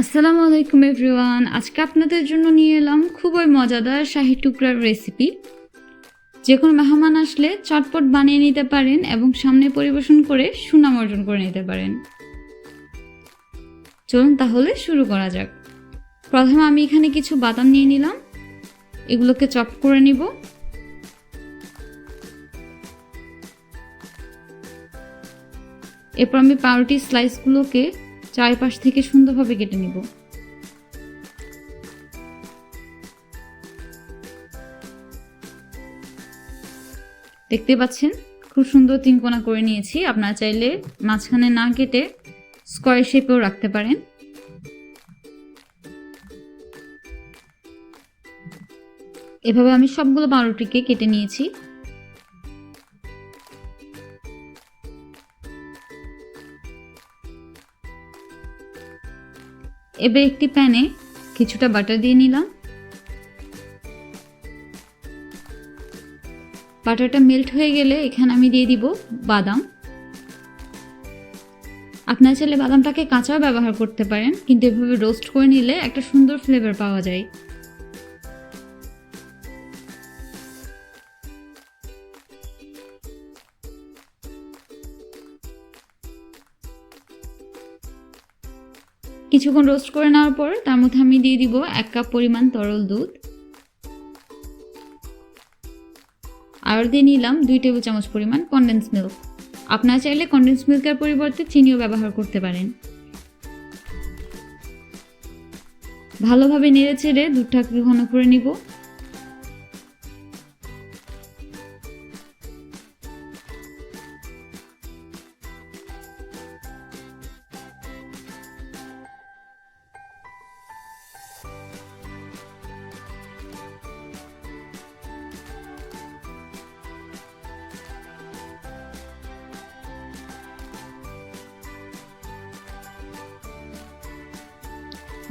আসসালামু আলাইকুম এভরিওয়ান। আজকে আপনাদের জন্য নিয়ে এলাম খুবই মজাদার শাহি টুকরার রেসিপি যে কোনো মেহমান আসলে চটপট বানিয়ে নিতে পারেন এবং সামনে পরিবেশন করে সুনাম অর্জন করে নিতে পারেন। চলুন তাহলে শুরু করা যাক। প্রথমে আমি এখানে কিছু বাদাম নিয়ে নিলাম। এগুলোকে চপ করে নিব। এরপর আমি পাউরুটির স্লাইসগুলোকে চারিপাশ থেকে সুন্দরভাবে কেটে নিব। দেখতে পাচ্ছেন? খুব সুন্দর তিনকোনা করে নিয়েছি। আপনারা চাইলে মাঝখানে না কেটে স্কোয়ার শেপেও রাখতে পারেন। এভাবে আমি সবগুলো পাউরুটিকে কেটে নিয়েছি। এবার একটি প্যানে কিছুটা বাটার দিয়ে নিলাম। বাটারটা মেল্ট হয়ে গেলে এখানে আমি দিয়ে দিব বাদাম। আপনার চাইলে বাদামটাকে কাঁচাও ব্যবহার করতে পারেন, কিন্তু এভাবে রোস্ট করে নিলে একটা সুন্দর ফ্লেভার পাওয়া যায়। কিছুক্ষণ রোস্ট করে নেওয়ার পর তার মধ্যে আমি দিয়ে দিব এক কাপ পরিমাণ তরল দুধ। আর দিয়ে নিলাম দুই টেবিল চামচ পরিমাণ কন্ডেন্স মিল্ক আপনারা চাইলে কন্ডেন্স মিল্কের পরিবর্তে চিনিও ব্যবহার করতে পারেন। ভালোভাবে নেড়ে চেড়ে দুধটাকে ঘন করে নিব।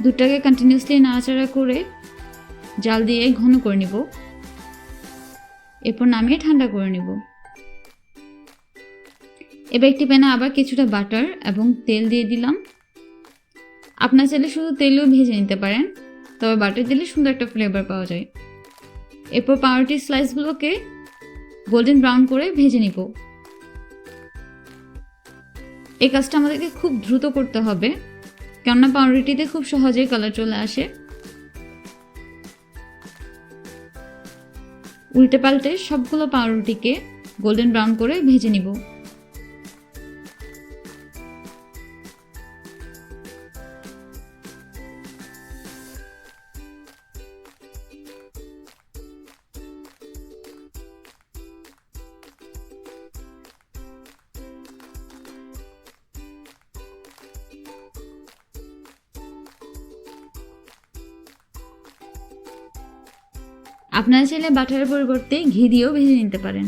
দুধটাকে কন্টিনিউসলি নাড়াচাড়া করে জাল দিয়ে ঘন করে নিব। এরপর নামিয়ে ঠান্ডা করে নিব। এবার একটি প্যানে আবার কিছুটা বাটার এবং তেল দিয়ে দিলাম। আপনার চাইলে শুধু তেলেও ভেজে নিতে পারেন, তবে বাটার দিলে সুন্দর একটা ফ্লেভার পাওয়া যায়। এরপর পাউরুটির স্লাইসগুলোকে গোল্ডেন ব্রাউন করে ভেজে নিব। এই কাজটা আমাদেরকে খুব দ্রুত করতে হবে। কেননা পাউরুটিতে খুব সহজেই কালার চলে আসে। উল্টে পাল্টে সবগুলো পাউরুটিকে গোল্ডেন ব্রাউন করে ভেজে নিব। আপনারা চাইলে বাটারের পরিবর্তে ঘি দিয়েও ভেজে নিতে পারেন।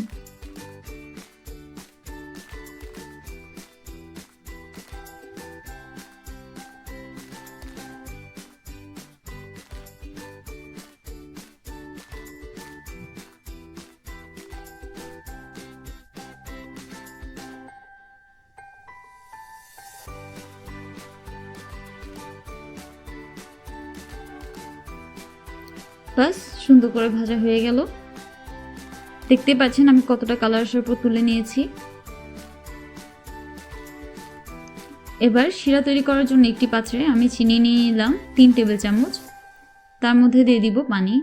বাস। সুন্দর করে ভাজা হয়ে গেল। দেখতে পাচ্ছেন আমি কতটা কালার আসার পর তুলে নিয়েছি। এবার শিরা তৈরি করার জন্য একটি পাত্রে আমি চিনি নিয়ে নিলাম, তিন টেবিল চামচ। তার মধ্যে দিয়ে দিব পানি।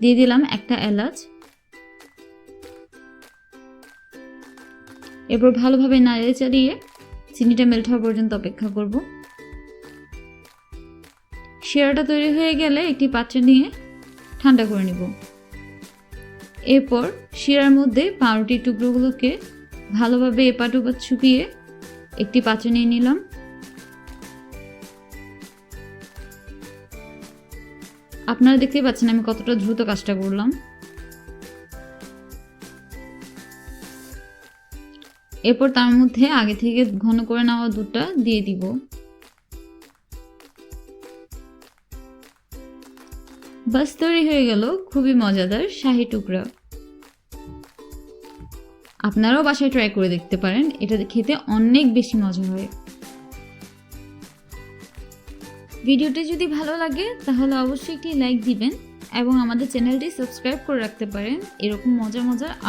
দিয়ে দিলাম একটা এলাচ। এরপর ভালোভাবে নাড়িয়ে চালিয়ে চিনিটা মেল্ট হওয়া পর্যন্ত অপেক্ষা করব। শিরাটা তৈরি হয়ে গেলে একটি পাত্রে নিয়ে ঠান্ডা করে নিব। এরপর শিরার মধ্যে পাউরুটির টুকরোগুলোকে ভালোভাবে এপাট ওপাট ছুপিয়ে একটি পাত্রে নিয়ে নিলাম। আপনারা দেখতেই পাচ্ছেন আমি কতটা দ্রুত কাজটা করলাম। এরপর তার মধ্যে আগে থেকে ঘন করে নেওয়া দুধটা দিয়ে দিব। বাস তৈরি হয়ে গেল, খুবই মজাদার শাহি টুকরা। আপনারাও বাসায় ট্রাই করে দেখতে পারেন, এটা খেতে অনেক বেশি মজা হয়। ভিডিওটি যদি ভালো লাগে, তাহলে অবশ্যই একটি লাইক দিবেন এবং আমাদের চ্যানেলটি সাবস্ক্রাইব করে রাখতে পারেন। এরকম মজা মজা আরও